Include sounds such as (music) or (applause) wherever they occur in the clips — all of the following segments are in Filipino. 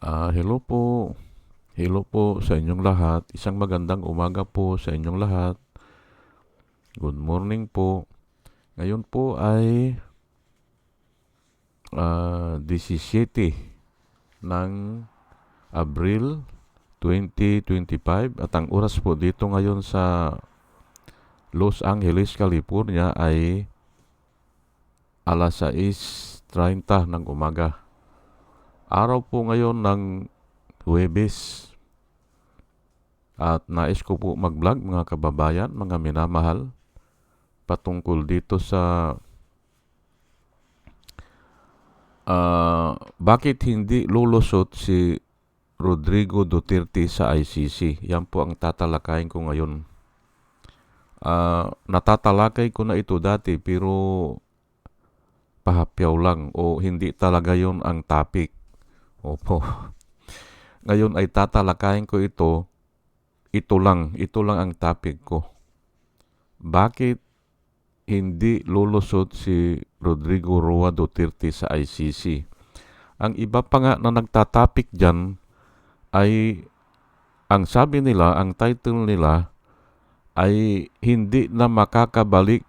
Ah, hello po. Hello po sa inyong lahat. Isang magandang umaga po sa inyong lahat. Good morning po. Ngayon po ay ah, 17 ng Abril 2025 at ang oras po dito ngayon sa Los Angeles, California ay alas 6.30 ng umaga. Araw po ngayon ng Huwebes. At nais ko po mag-vlog mga kababayan, mga minamahal, patungkol dito sa ah, bakit hindi lulusot si Rodrigo Duterte sa ICC. Yan po ang tatalakayin ko ngayon. Ah, natatalakay ko na ito dati pero pahapyaw lang o hindi talaga yon ang topic. Opo. Ngayon ay tatalakayin ko ito. Ito lang, ito lang ang topic ko. Bakit hindi lulusot si Rodrigo Roa Duterte sa ICC? Ang iba pa nga na nagtatapik dyan ay ang sabi nila, ang title nila ay hindi na makakabalik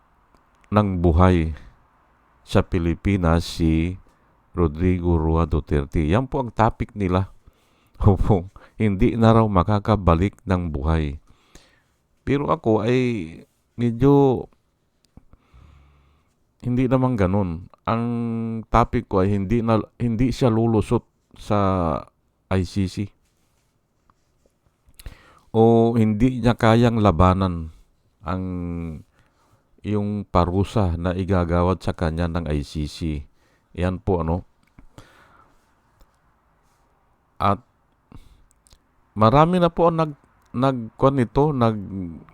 ng buhay sa Pilipinas si Rodrigo Roa Duterte. Yan po ang topic nila. (laughs) Opo, hindi na raw makakabalik ng buhay. Pero ako ay medyo hindi naman ganun. Ang topic ko ay hindi na hindi siya lulusot sa ICC. O hindi niya kayang labanan ang yung parusa na igagawad sa kanya ng ICC. Yan po ano. At marami na po ang nag nagkuan nito, nag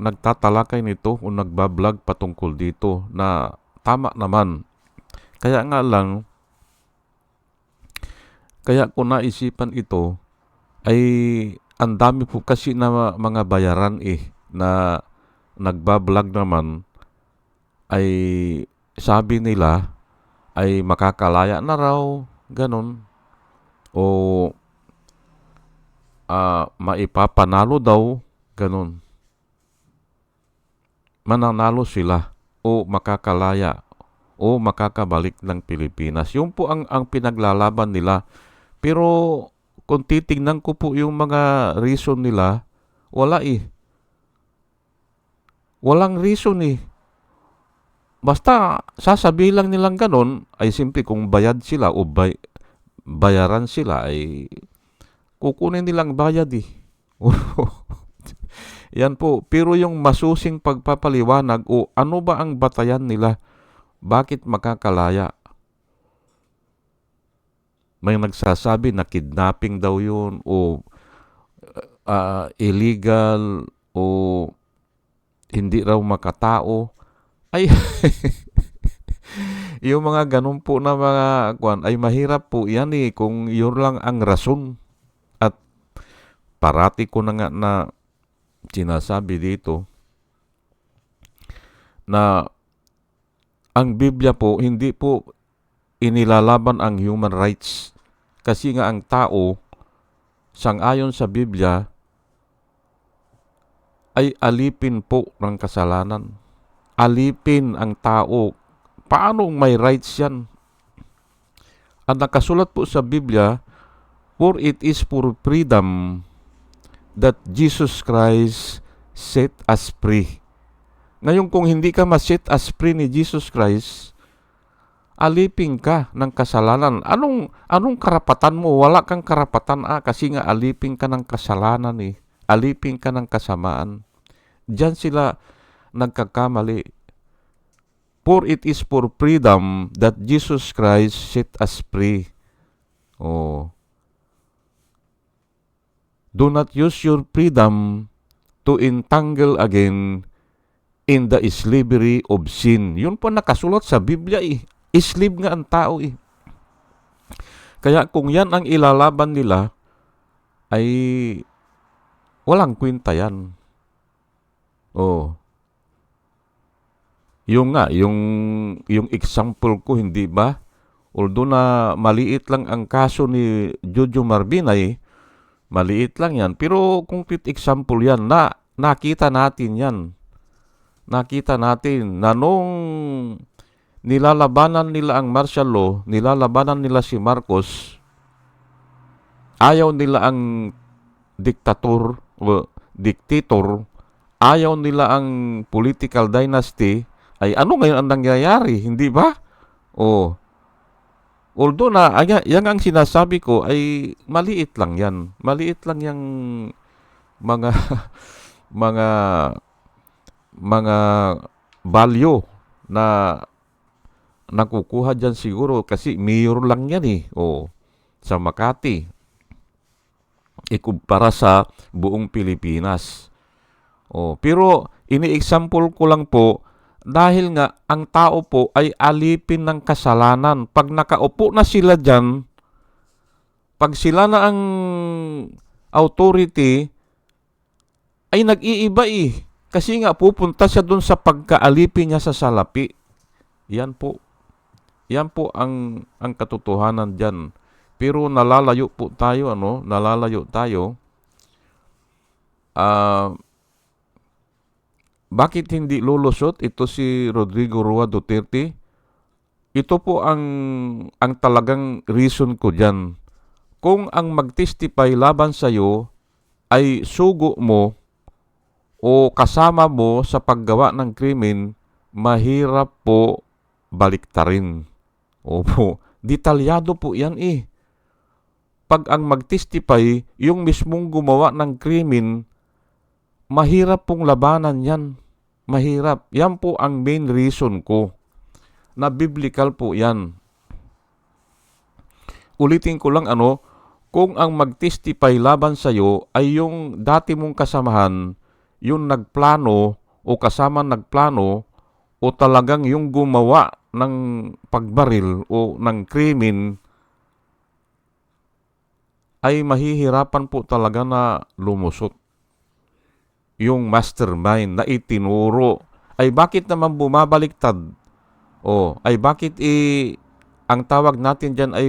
nagtatalakay nito o nagbablog patungkol dito na tama naman. Kaya nga lang kaya ko naisipan ito ay ang dami po kasi na mga bayaran eh na nagbablog naman ay sabi nila ay makakalaya na raw, ganun. O ah, maipapanalo daw, ganun. Mananalo sila o makakalaya o makakabalik ng Pilipinas. Yung po ang, ang pinaglalaban nila. Pero kung titingnan ko po yung mga reason nila, wala eh. Walang reason eh. Basta sasabihin lang nilang ganon, ay simple kung bayad sila o bay, bayaran sila ay kukunin nilang bayad eh. (laughs) Yan po. Pero yung masusing pagpapaliwanag o ano ba ang batayan nila, bakit makakalaya? May nagsasabi na kidnapping daw yun o uh, illegal o hindi raw makatao. Ay, (laughs) yung mga ganun po na mga kwan, ay mahirap po yan eh kung yun lang ang rason. At parati ko na nga na sinasabi dito na ang Biblia po hindi po inilalaban ang human rights kasi nga ang tao sangayon sa Biblia ay alipin po ng kasalanan. Alipin ang tao. Paano may rights yan? At nakasulat po sa Biblia, For it is for freedom that Jesus Christ set us free. Ngayon kung hindi ka ma-set as free ni Jesus Christ, alipin ka ng kasalanan. Anong anong karapatan mo? Wala kang karapatan ah kasi nga alipin ka ng kasalanan eh. Alipin ka ng kasamaan. Diyan sila nagkakamali. For it is for freedom that Jesus Christ set us free. Oh. Do not use your freedom to entangle again in the slavery of sin. Yun po nakasulat sa Biblia eh. Slave nga ang tao eh. Kaya kung yan ang ilalaban nila, ay walang kwenta yan. Oh. Yung nga, yung, yung example ko, hindi ba? although na maliit lang ang kaso ni Jojo Marbinay, maliit lang yan. Pero concrete example yan na nakita natin yan. Nakita natin na nung nilalabanan nila ang martial law, nilalabanan nila si Marcos, ayaw nila ang diktator o diktator, ayaw nila ang political dynasty, ay ano ngayon ang nangyayari, hindi ba? O, although na, ay, yan ang sinasabi ko ay maliit lang yan. Maliit lang yung mga, (laughs) mga, mga value na nakukuha dyan siguro kasi mayor lang yan eh. O, sa Makati. Ikumpara sa buong Pilipinas. O, pero ini-example ko lang po dahil nga ang tao po ay alipin ng kasalanan. Pag nakaupo na sila dyan, pag sila na ang authority, ay nag-iiba eh. Kasi nga pupunta siya doon sa pagkaalipin niya sa salapi. Yan po. Yan po ang ang katotohanan diyan. Pero nalalayo po tayo ano, nalalayo tayo. Ah bakit hindi lulusot ito si Rodrigo Rua Duterte? Ito po ang ang talagang reason ko diyan. Kung ang magtestify laban sa iyo ay sugo mo o kasama mo sa paggawa ng krimen, mahirap po baliktarin. Opo, detalyado po yan eh. Pag ang magtestify, yung mismong gumawa ng krimen, mahirap pong labanan yan. Mahirap. Yan po ang main reason ko. Na biblical po yan. Ulitin ko lang ano, kung ang magtestify laban sa iyo ay yung dati mong kasamahan, yung nagplano o kasama nagplano o talagang yung gumawa ng pagbaril o ng krimen ay mahihirapan po talaga na lumusot. Yung mastermind na itinuro ay bakit naman bumabaliktad? O ay bakit i ang tawag natin diyan ay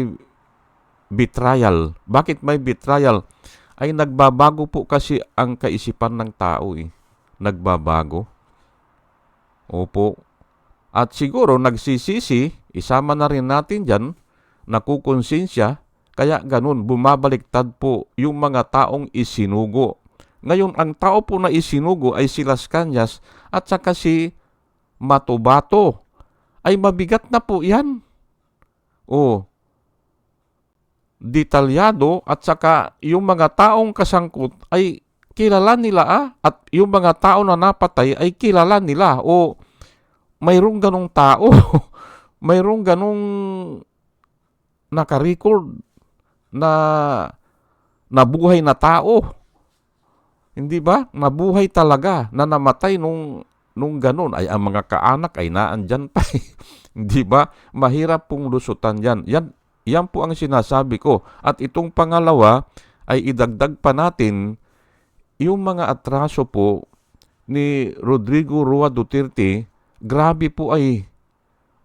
betrayal. Bakit may betrayal? Ay nagbabago po kasi ang kaisipan ng tao eh. Nagbabago. Opo. At siguro nagsisisi, isama na rin natin dyan, nakukonsensya, kaya ganun, bumabaliktad po yung mga taong isinugo. Ngayon, ang tao po na isinugo ay si Las Cañas at saka si Matubato. Ay mabigat na po yan. O, detalyado at saka yung mga taong kasangkot ay kilala nila ah at yung mga tao na napatay ay kilala nila o mayroong ganong tao (laughs) mayroong ganong naka-record na nabuhay na tao hindi ba nabuhay talaga na namatay nung nung ganon ay ang mga kaanak ay naandyan pa eh. (laughs) hindi ba mahirap pong lusutan yan yan yan po ang sinasabi ko. At itong pangalawa ay idagdag pa natin yung mga atraso po ni Rodrigo Rua Duterte, grabe po ay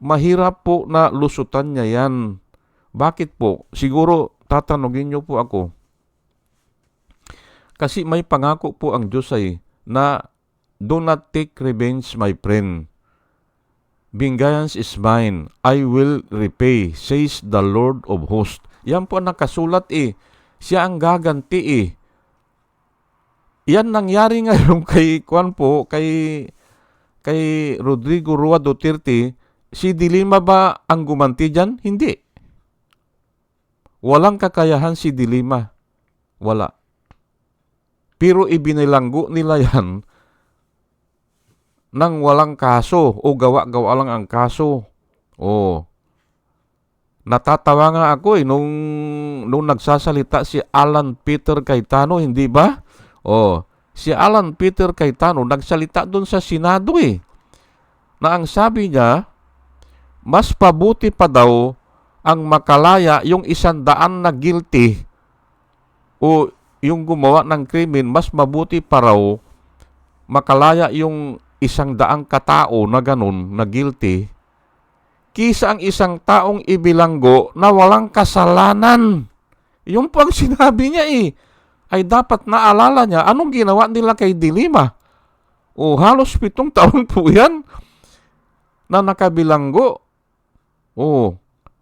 mahirap po na lusutan niya yan. Bakit po? Siguro tatanungin niyo po ako. Kasi may pangako po ang Diyos ay na do not take revenge my friend. Vengeance is mine, I will repay, says the Lord of hosts. Yan po ang nakasulat eh. Siya ang gaganti eh. Yan nangyari ngayon (laughs) kay Kwan po, kay, kay Rodrigo Rua Duterte. Si Dilima ba ang gumanti dyan? Hindi. Walang kakayahan si Dilima. Wala. Pero ibinilanggo nila yan nang walang kaso o gawa-gawa lang ang kaso. O, natatawa nga ako eh nung, nung nagsasalita si Alan Peter Cayetano, hindi ba? O, si Alan Peter Cayetano nagsalita doon sa Senado eh. Na ang sabi niya, mas pabuti pa daw ang makalaya yung isandaan na guilty o yung gumawa ng krimen, mas mabuti pa raw makalaya yung isang daang katao na ganun, na guilty, kisa ang isang taong ibilanggo na walang kasalanan. Yung po ang (laughs) sinabi niya eh. Ay dapat naalala niya anong ginawa nila kay Dilima. O halos pitong (laughs) taon po yan na nakabilanggo. O,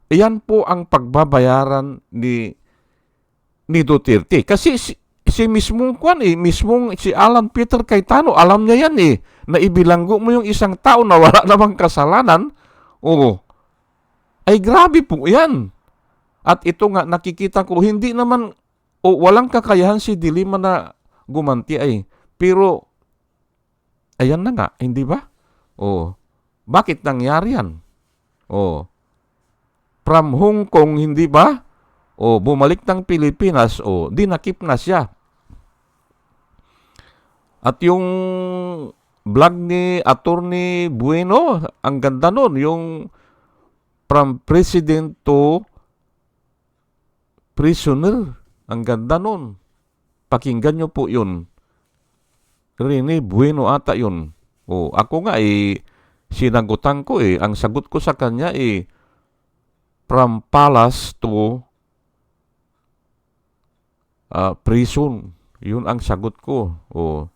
iyan po ang pagbabayaran ni ni Duterte. Kasi si, si mismong kwan eh, mismong si Alan Peter Cayetano, alam niya yan eh, na ibilanggo mo yung isang tao na wala (laughs) namang kasalanan, oo, ay grabe po yan. At ito nga, nakikita ko, hindi naman, o walang kakayahan si Dilima na gumanti ay, pero, ayan na nga, hindi ba? O, bakit nangyari yan? O, from Hong Kong, hindi ba? O, bumalik ng Pilipinas, o, dinakip na siya. At yung vlog ni Attorney Bueno, ang ganda nun, yung from president to prisoner. Ang ganda nun. Pakinggan nyo po yun. Rene Bueno ata yun. O, ako nga eh, sinagutan ko eh. Ang sagot ko sa kanya eh, from palace to uh, prison. Yun ang sagot ko. O,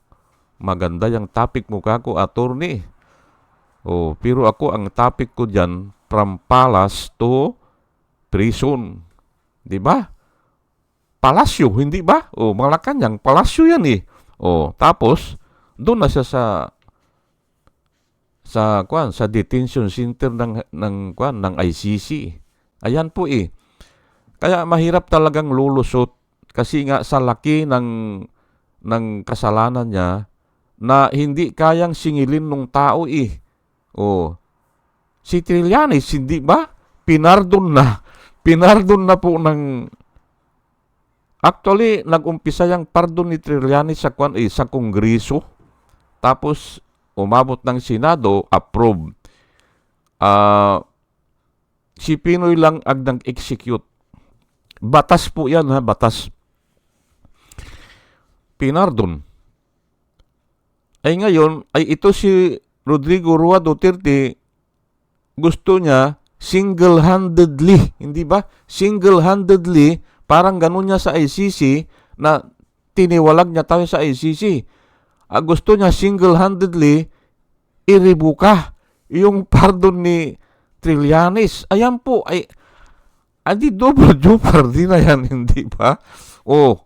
maganda yung topic mo kako, attorney. O, pero ako ang topic ko dyan, from palace to prison. Di ba? Palasyo, hindi ba? O, Malacanang, palasyo yan eh. O, tapos, doon na siya sa sa kwan sa detention center ng ng kwan ng ICC. Ayan po eh. Kaya mahirap talagang lulusot kasi nga sa laki ng ng kasalanan niya na hindi kayang singilin ng tao eh. Oh. Si Trillanes, hindi ba? Pinardon na. Pinardon na po ng Actually, nag-umpisa yung pardon ni Trillanes sa kwan eh, sa Kongreso. Tapos umabot ng Senado, approve. Ah si Pinoy lang ang nag-execute. Batas po yan ha, batas. Pinardon. Ay ngayon, ay ito si Rodrigo Rua Duterte, gusto niya single-handedly, hindi ba? Single-handedly, parang ganun niya sa ICC na tiniwalag niya tayo sa ICC. Ah, gusto niya single-handedly iribuka yung (laughs) pardon ni Trillanes. Ayan po, ay, adi double jeopardy na yan, (laughs) hindi ba? O,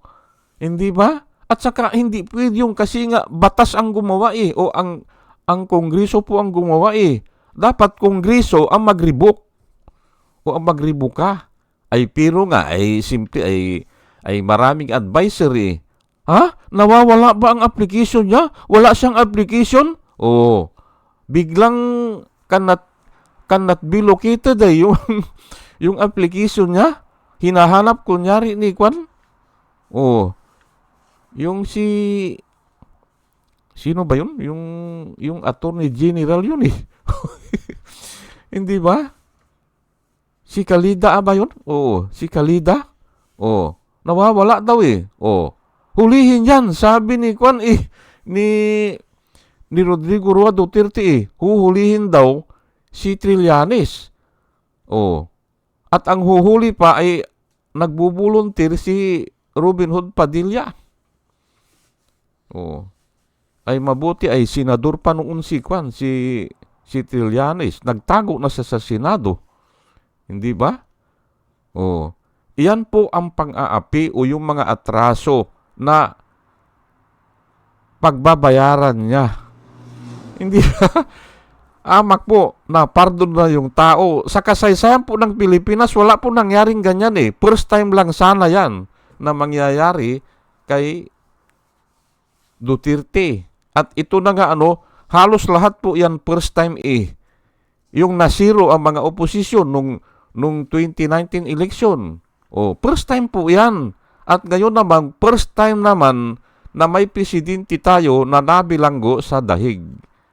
hindi ba? At saka hindi pwede yung kasi nga batas ang gumawa eh o ang ang kongreso po ang gumawa eh. Dapat kongreso ang magribok o ang magribuka. Ay pero nga ay simple ay ay maraming advisory. Ha? Nawawala ba ang application niya? Wala siyang application? Oo. Biglang kanat kanat be located ay yung (laughs) yung application niya. Hinahanap kunyari ni Kwan. Oo. Yung si Sino ba yun? Yung yung attorney general yun eh. (laughs) Hindi ba? Si Kalida ba yun? Oo. Si Kalida? Oo. Nawawala daw eh. Oo. Hulihin yan. Sabi ni Kwan eh. Ni, ni Rodrigo Rua Duterte eh. Huhulihin daw si Trillanes. Oo. At ang huhuli pa ay nagbubuluntir si Robin Hood Padilla. Oo. Ay mabuti ay senador pa noon si Kwan, si si Trillanes. Nagtago na siya sa Senado. Hindi ba? Oo. Iyan po ang pang-aapi o yung mga atraso na pagbabayaran niya. Hindi ba? (laughs) Amak po, na pardon na yung tao. Sa kasaysayan po ng Pilipinas, wala po nangyaring ganyan eh. First time lang sana yan na mangyayari kay Duterte. At ito na nga ano, halos lahat po yan first time eh. Yung nasiro ang mga oposisyon nung, nung 2019 election. O, first time po yan. At ngayon naman, first time naman na may presidente tayo na nabilanggo sa dahig.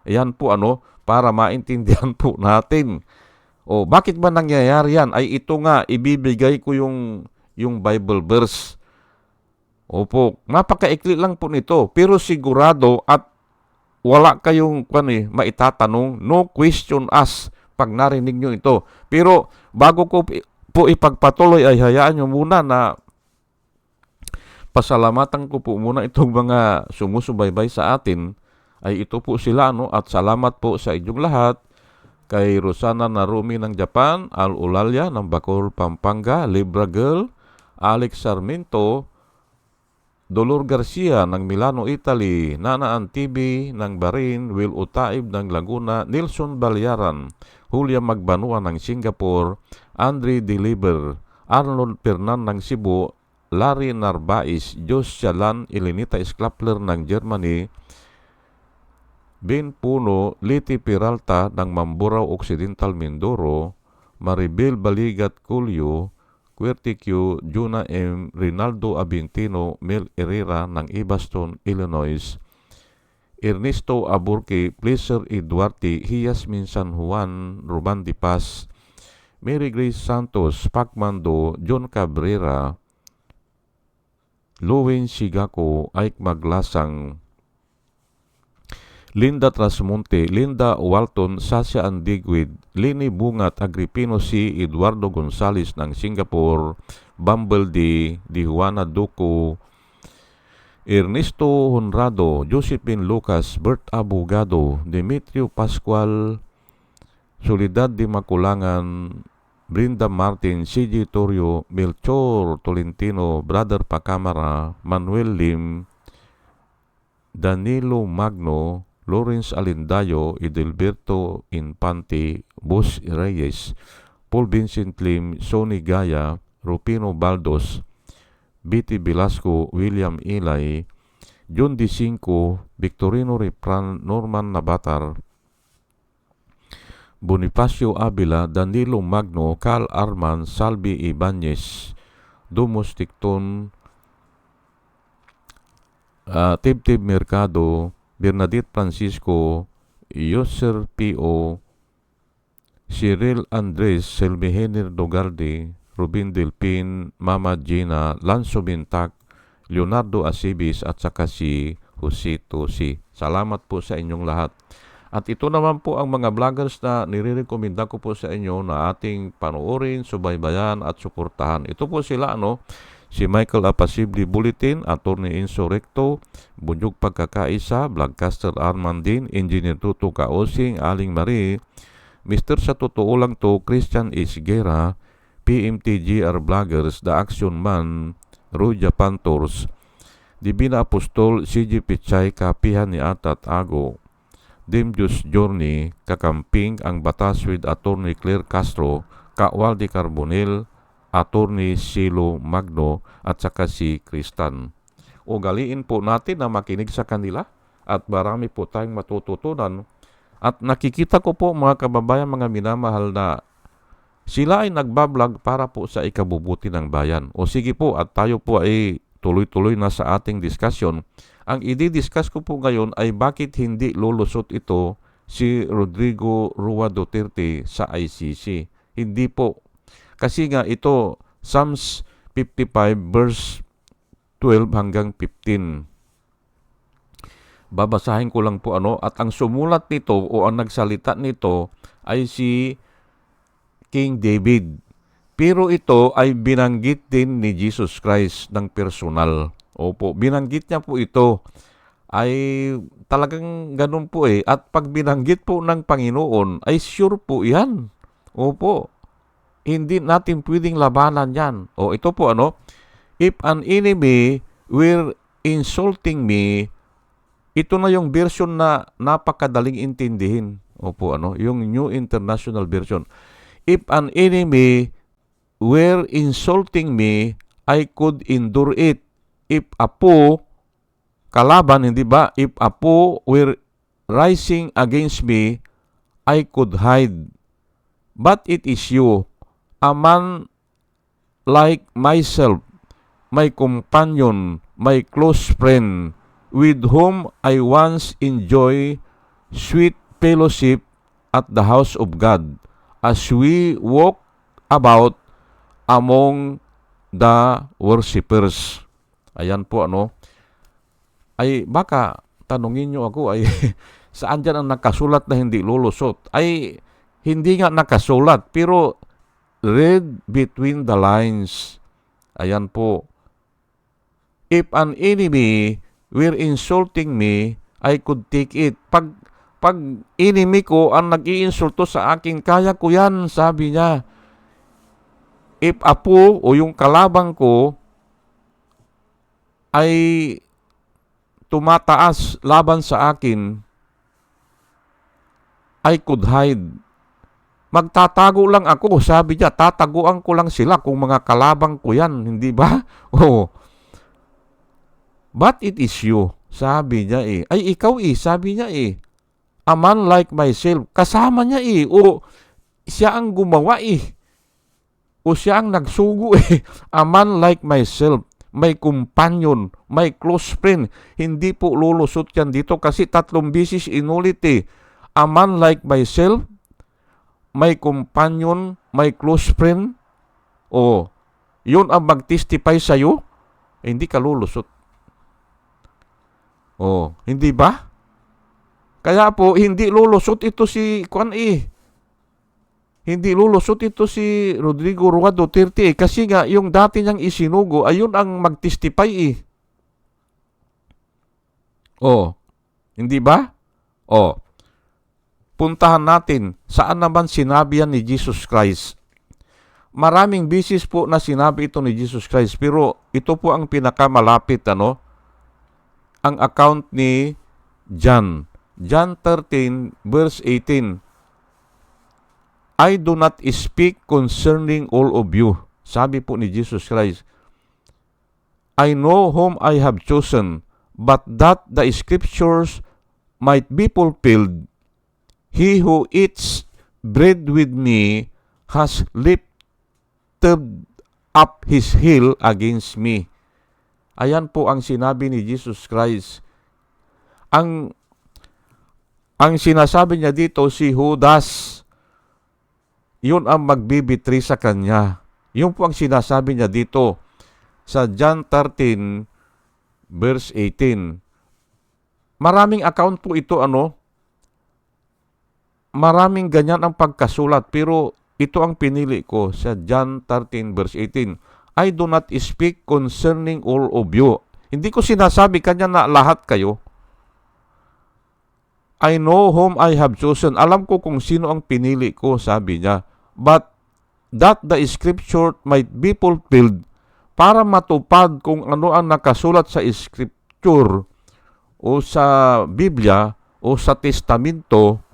Ayan po ano, para maintindihan po natin. O, bakit ba nangyayari yan? Ay ito nga, ibibigay ko yung, yung Bible verse. Opo, napakaikli lang po nito. Pero sigurado at wala kayong kwan eh, maitatanong, no question asked. pag narinig nyo ito. Pero bago ko po ipagpatuloy ay hayaan nyo muna na pasalamatan ko po muna itong mga sumusubaybay sa atin ay ito po sila no at salamat po sa inyong lahat kay Rosana Narumi ng Japan, Al Ulalya ng Bacol, Pampanga, Libra Girl, Alex Sarmiento, Dolor Garcia ng Milano, Italy, Nana Antibi ng Bahrain, Will Utaib ng Laguna, Nilson Balyaran, Julia Magbanua ng Singapore, Andre Deliver, Arnold Pernan ng Cebu, Larry Narbais, Jos Chalan, Elenita Sklapler ng Germany, Ben Puno, Liti Peralta ng Mamburao Occidental Mindoro, Maribel Baligat Culio, Querticio, Juna M. Rinaldo Abintino, Mel Herrera ng Ibaston, Illinois, Ernesto Aburque, Pleasure E. Duarte, San Juan, Ruban Di Paz, Mary Grace Santos, Pacmando, John Cabrera, Lowen Sigako, Ike Maglasang, Linda Trasmonte, Linda Walton, Sasha Andigwid, Lini Bungat, Agripino C. Eduardo Gonzales ng Singapore, Bumble D. Di Juana Duco, Ernesto Honrado, Josephine Lucas, Bert Abogado, Demetrio Pascual, Solidad de Maculangan, Brinda Martin, CJ Torrio, Melchor Tolentino, Brother Pacamara, Manuel Lim, Danilo Magno, Lawrence Alindayo, Edelberto Infante, Bus Reyes, Paul Vincent Lim, Sonny Gaya, Rupino Baldos, Betty Velasco, William Ilay, John D. Cinco, Victorino Repran, Norman Nabatar, Bonifacio Avila, Danilo Magno, Carl Arman, Salvi Ibanez, Dumus Ticton, uh, Tibtib Mercado, Bernadette Francisco, Yoser P.O., Cyril Andres, Selmihener Dogarde, Rubin Delpin, Mama Gina, Lanzo Bintak, Leonardo Asibis at saka si Josito si. Salamat po sa inyong lahat. At ito naman po ang mga vloggers na nire-recommenda ko po sa inyo na ating panoorin, subaybayan at suportahan. Ito po sila ano, si Michael Apasibli Bulletin, Attorney Insurrecto, Bunyog Pagkakaisa, Vlogcaster Armandin, Engineer Tuto Kaosing, Aling Marie, Mr. Sa Totoo Lang To, Christian Isgera, PMTGR Vloggers, The Action Man, Ruja Pantors, Divina Apostol, CG Pichay, Kapihan ni Atat Ago, Dimjus Journey, Kakamping, Ang Batas with Attorney Claire Castro, Kawal di Carbonel, Attorney Silo Magno, at saka si Kristan. Ugaliin po natin na makinig sa kanila at marami po tayong matututunan. At nakikita ko po mga kababayan, mga minamahal na sila ay nagbablog para po sa ikabubuti ng bayan. O sige po at tayo po ay tuloy-tuloy na sa ating discussion. Ang i-discuss ko po ngayon ay bakit hindi lulusot ito si Rodrigo Rua Duterte sa ICC. Hindi po. Kasi nga ito, Psalms 55 verse 12 hanggang 15. Babasahin ko lang po ano at ang sumulat nito o ang nagsalita nito ay si King David. Pero ito ay binanggit din ni Jesus Christ ng personal. Opo, binanggit niya po ito ay talagang ganun po eh. At pag binanggit po ng Panginoon ay sure po yan. Opo, hindi natin pwedeng labanan yan. O ito po ano, if an enemy were insulting me, ito na yung version na napakadaling intindihin. Opo, ano, yung New International Version. If an enemy were insulting me, I could endure it. If a foe, kalaban, hindi ba? If a foe were rising against me, I could hide. But it is you, a man like myself, my companion, my close friend, with whom I once enjoy sweet fellowship at the house of God, as we walk about among the worshippers. Ayan po ano. Ay baka tanungin nyo ako ay (laughs) saan dyan ang nakasulat na hindi lulusot? Ay hindi nga nakasulat. Pero read between the lines. Ayan po. If an enemy were insulting me, I could take it. Pag, pag enemy ko ang nag-iinsulto sa akin, kaya ko yan, sabi niya. If apo o yung kalabang ko ay tumataas laban sa akin, I could hide. Magtatago lang ako, sabi niya, tataguan ko lang sila kung mga kalabang ko yan, hindi ba? (laughs) Oh. But it is you, sabi niya eh. Ay, ikaw eh, sabi niya eh. A man like myself, kasama niya eh. O, siya ang gumawa eh. O siya ang nagsugo eh. (laughs) A man like myself, may companion, may close friend. Hindi po lulusot yan dito kasi tatlong bisis inulit eh. A man like myself, may companion, may close friend. O, yun ang mag-testify sa'yo, eh, hindi ka lulusot. Oh, hindi ba? Kaya po, hindi lulusot ito si Kwan eh. Hindi lulusot ito si Rodrigo Rua Duterte eh. Kasi nga, yung dati niyang isinugo, ayun ang magtestify eh. Oh, hindi ba? Oh, puntahan natin saan naman sinabi ni Jesus Christ. Maraming bisis po na sinabi ito ni Jesus Christ, pero ito po ang pinakamalapit, ano? ang account ni John. John 13 verse 18. I do not speak concerning all of you. Sabi po ni Jesus Christ. I know whom I have chosen, but that the scriptures might be fulfilled. He who eats bread with me has lifted up his heel against me. Ayan po ang sinabi ni Jesus Christ. Ang ang sinasabi niya dito si Judas, yun ang magbibitri sa kanya. Yun po ang sinasabi niya dito sa John 13 verse 18. Maraming account po ito ano. Maraming ganyan ang pagkasulat pero ito ang pinili ko sa John 13 verse 18 I do not speak concerning all of you. Hindi ko sinasabi kanya na lahat kayo. I know whom I have chosen. Alam ko kung sino ang pinili ko, sabi niya. But that the scripture might be fulfilled para matupad kung ano ang nakasulat sa scripture o sa Biblia o sa testamento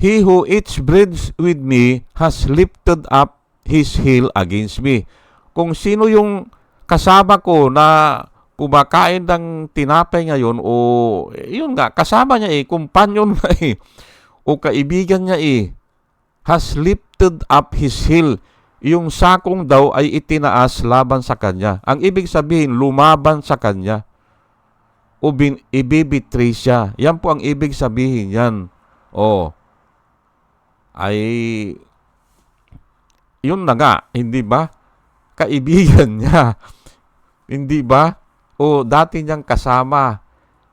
He who eats bread with me has lifted up his heel against me. Kung sino yung kasama ko na kumakain ng tinapay ngayon o yun nga, kasama niya eh, kumpanyon (laughs) nga eh, o kaibigan niya eh, has lifted up his heel. Yung sakong daw ay itinaas laban sa kanya. Ang ibig sabihin, lumaban sa kanya. O bin, ibibitray siya. Yan po ang ibig sabihin yan. O, ay yun na nga, hindi ba? Kaibigan (laughs) niya. Hindi ba? O dati niyang kasama.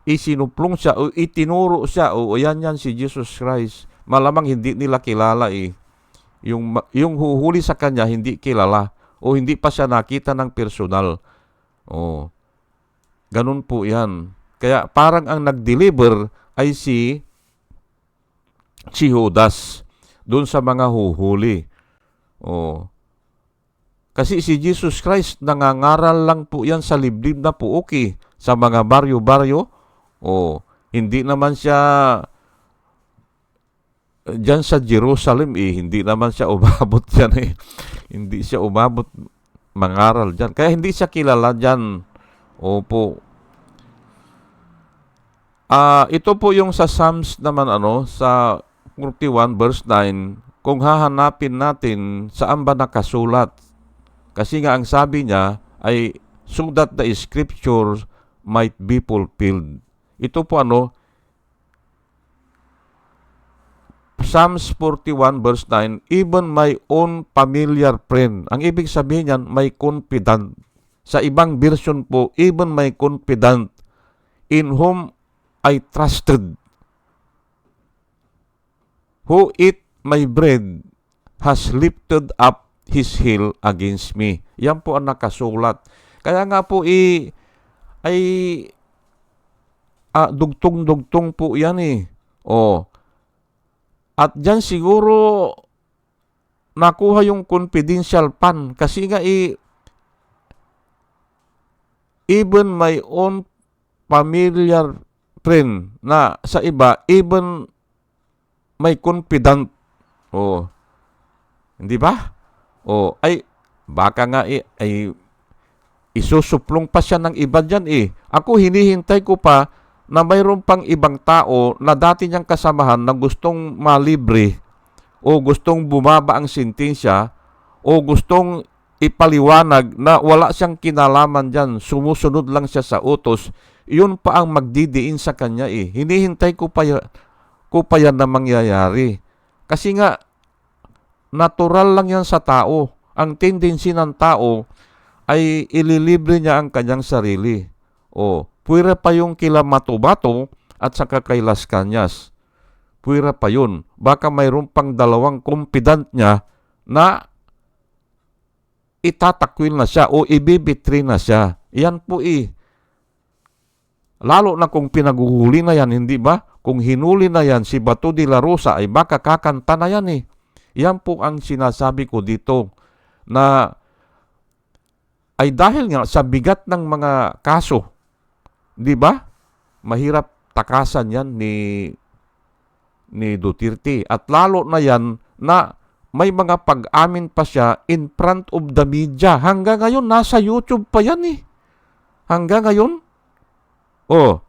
Isinuplong siya o itinuro siya o yan yan si Jesus Christ. Malamang hindi nila kilala eh. Yung, yung huhuli sa kanya hindi kilala o hindi pa siya nakita ng personal. O, ganun po yan. Kaya parang ang nag-deliver ay si si Judas doon sa mga huhuli. Oh. Kasi si Jesus Christ, nangangaral lang po yan sa liblib na po okay. Sa mga baryo-baryo. Oh. Hindi naman siya dyan sa Jerusalem eh, hindi naman siya umabot (laughs) dyan eh. hindi siya umabot mangaral dyan. Kaya hindi siya kilala dyan. Opo. Ah, uh, ito po yung sa Psalms naman ano, sa 41 verse 9, kung hahanapin natin saan ba nakasulat. Kasi nga ang sabi niya ay so that the scriptures might be fulfilled. Ito po ano, Psalms 41 verse 9, even my own familiar friend. Ang ibig sabihin niyan, my confidant. Sa ibang version po, even my confidant in whom I trusted who eat my bread has lifted up his heel against me. Yan po ang nakasulat. Kaya nga po i ay ah, dugtong-dugtong po yan eh. Oh. At dyan siguro nakuha yung confidential pan kasi nga i even my own familiar friend na sa iba even may confidant oh hindi ba? Oh ay baka nga eh, ay isusuplong pa siya ng iba dyan eh. Ako hinihintay ko pa na mayroon pang ibang tao na dati niyang kasamahan na gustong malibre o gustong bumaba ang sentensya o gustong ipaliwanag na wala siyang kinalaman dyan, sumusunod lang siya sa utos, yun pa ang magdidiin sa kanya eh. Hinihintay ko pa, ko pa yan na mangyayari. Kasi nga, natural lang yan sa tao. Ang tendency ng tao ay ililibre niya ang kanyang sarili. O, puwira pa yung kila Matubato at saka kay Las Cañas. Puwira pa yun. Baka mayroon pang dalawang confidant niya na itatakwil na siya o ibibitri na siya. Yan po eh. Lalo na kung pinaguhuli na yan, hindi ba? Kung hinuli na yan si Bato de la Rosa ay baka kakanta na yan eh. Yan po ang sinasabi ko dito na ay dahil nga sa bigat ng mga kaso, di ba? Mahirap takasan yan ni ni Duterte at lalo na yan na may mga pag-amin pa siya in front of the media. Hanggang ngayon, nasa YouTube pa yan eh. Hanggang ngayon. Oh,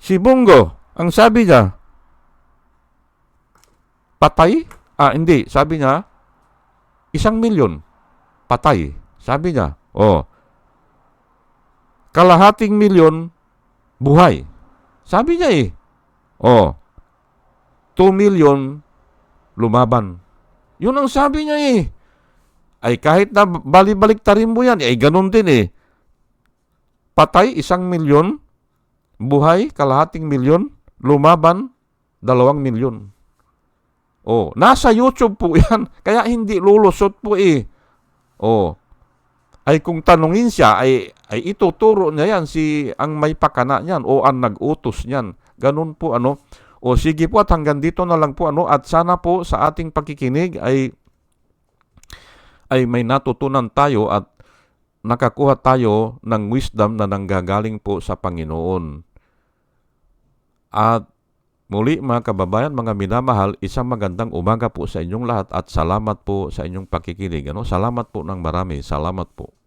si Bungo, ang sabi niya, patay? Ah, hindi. Sabi niya, isang milyon. Patay. Sabi niya, oh, kalahating milyon, buhay. Sabi niya eh, oh, 2 milyon, lumaban. Yun ang sabi niya eh. Ay kahit na balibalik tarin mo yan, ay ganun din eh. Patay, isang milyon. Buhay, kalahating milyon. Lumaban, dalawang milyon. Oh, nasa YouTube po (laughs) yan. Kaya hindi lulusot po eh. Oh. Ay kung tanungin siya, ay, ay ituturo niya yan si ang may pakana niyan o ang nag-utos niyan. Ganun po ano. O sige po at hanggang dito na lang po ano at sana po sa ating pakikinig ay ay may natutunan tayo at nakakuha tayo ng wisdom na nanggagaling po sa Panginoon. At muli mga kababayan, mga minamahal, isang magandang umaga po sa inyong lahat at salamat po sa inyong pakikinig. Ano? Salamat po ng marami. Salamat po.